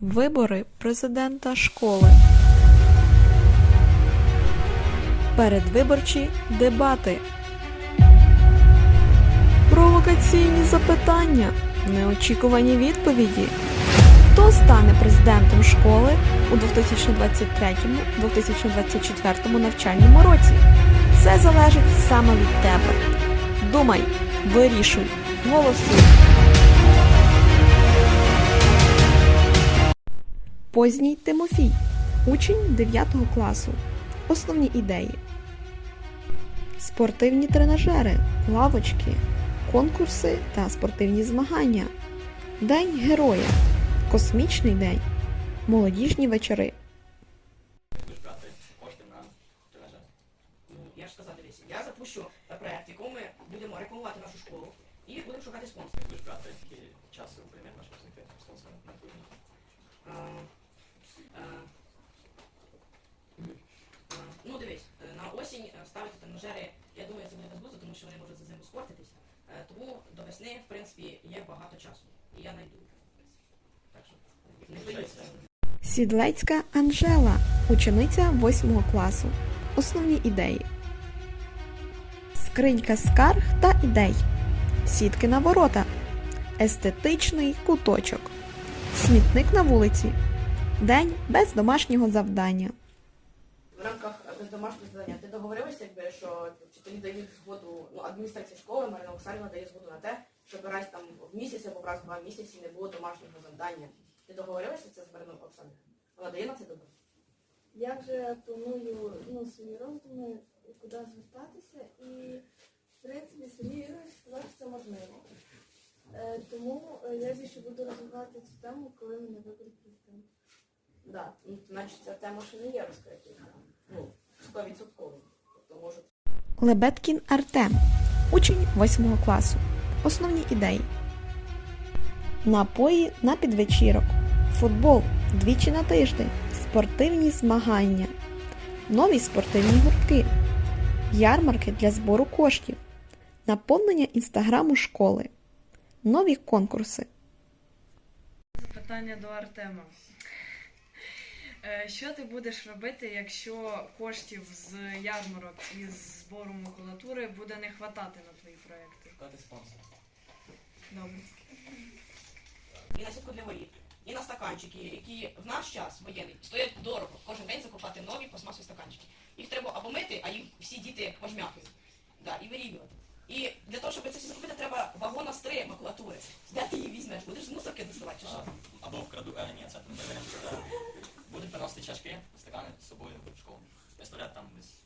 Вибори президента школи. Передвиборчі дебати. Провокаційні запитання. Неочікувані відповіді. Хто стане президентом школи у 2023-2024 навчальному році? Це залежить саме від тебе. Думай, вирішуй, голосуй. Позній Тимофій, учень 9 класу. Основні ідеї: спортивні тренажери, лавочки, конкурси та спортивні змагання, День героя, космічний день, молодіжні вечори. я ж я запущу проект, в якому ми будемо рекламувати нашу школу і будемо шукати спонсорів. Будеш брати часу прийме ваш знайти на Ну, дивись, е, на осінь е, ставити тренажери, я думаю, це буде безглуздо, тому що вони можуть за зиму спортитися. Е, Тому до весни, в принципі, є багато часу. І я знайду. Так що не боюся. Сідлецька Анжела, учениця 8 класу. Основні ідеї: скринька скарг та ідей, сітки на ворота, естетичний куточок, смітник на вулиці, день без домашнього завдання. в рамках е, бездомашнього завдання ти договорилася, якби, що вчителі дають згоду, ну, адміністрація школи Марина Оксанівна дає згоду на те, щоб раз там в місяць або раз в два місяці не було домашнього завдання. Ти договорилася це з Мариною Оксанівною? Вона дає на це добро? Я вже планую ну, свої роздуми, куди звертатися, і в принципі сказав, що це можливо. Е, тому е, я ще буду розвивати цю тему, коли мене виберуть президент. Да. Ну, значить, ця тема ще не є розкрита. Ну, 100%. Тобто може Лебедкін Артем, учень 8 класу. Основні ідеї: напої на підвечірок, футбол двічі на тиждень, спортивні змагання, нові спортивні гуртки, ярмарки для збору коштів, наповнення інстаграму школи, нові конкурси. Запитання до Артема. Е, Що ти будеш робити, якщо коштів з ярмарок і з збору макулатури буде не хватати на твої проекти? Шукати спонсора. Добре. І на сітку для воріт, і на стаканчики, які в наш час воєнний стоять дорого. Кожен день закупати нові пластмасові стаканчики. Їх треба або мити, а їх всі діти пожмякують. Да, і вирівнювати. І для того, щоб це все закупити, треба вагона з три макулатури. Де ти її візьмеш? Будеш з мусорки доставати чи що? Або вкраду, е, ні, це не варіант. Будете приносити чашки, стакани з собою в школу. Я там десь